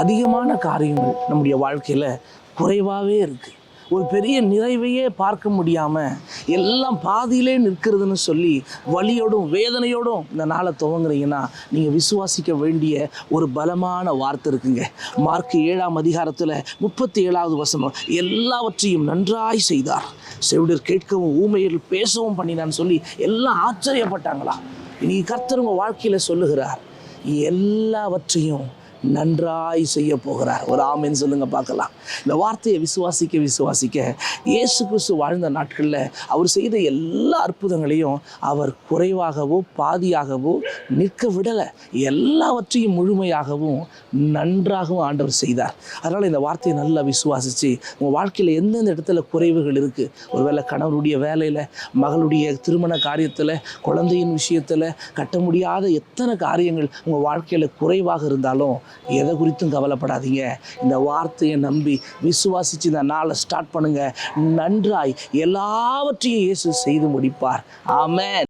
அதிகமான காரியங்கள் நம்முடைய வாழ்க்கையில் குறைவாகவே இருக்குது ஒரு பெரிய நிறைவையே பார்க்க முடியாமல் எல்லாம் பாதியிலே நிற்கிறதுன்னு சொல்லி வலியோடும் வேதனையோடும் இந்த நாளை துவங்குறீங்கன்னா நீங்கள் விசுவாசிக்க வேண்டிய ஒரு பலமான வார்த்தை இருக்குங்க. மார்க் ஏழாம் அதிகாரத்தில் முப்பத்தி ஏழாவது வசனம் எல்லாவற்றையும் நன்றாய் செய்தார். செவிடர் கேட்கவும் ஊமையில் பேசவும் பண்ணினான்னு சொல்லி எல்லாம் ஆச்சரியப்பட்டாங்களா? இன்னைக்கு கர்த்தர் உங்கள் வாழ்க்கையில் சொல்லுகிறார் எல்லாவற்றையும் நன்றாய் செய்ய போகிறார் ஒரு ஆமின்னு சொல்லுங்க பார்க்கலாம். இந்த வார்த்தையை விசுவாசிக்க விசுவாசிக்க இயேசு கிறிஸ்து வாழ்ந்த நாட்களில் அவர் செய்த எல்லா அற்புதங்களையும் அவர் குறைவாகவோ பாதியாகவோ நிற்க விடலை. எல்லாவற்றையும் முழுமையாகவும் நன்றாகவும் ஆண்டவர் செய்தார். அதனால் இந்த வார்த்தையை நல்லா விசுவாசித்து உங்கள் வாழ்க்கையில் எந்தெந்த இடத்துல குறைவுகள் இருக்குது ஒருவேளை கணவருடைய வேலையில் மகளுடைய திருமண காரியத்தில் குழந்தையின் விஷயத்தில் கட்ட முடியாத எத்தனை காரியங்கள் உங்கள் வாழ்க்கையில் குறைவாக இருந்தாலும் எதை குறித்தும் கவலைப்படாதீங்க. இந்த வார்த்தையை நம்பி விசுவாசித்து இந்த நாளை ஸ்டார்ட் பண்ணுங்க. நன்றாய் எல்லாவற்றையும் இயேசு செய்து முடிப்பார். ஆமேன்.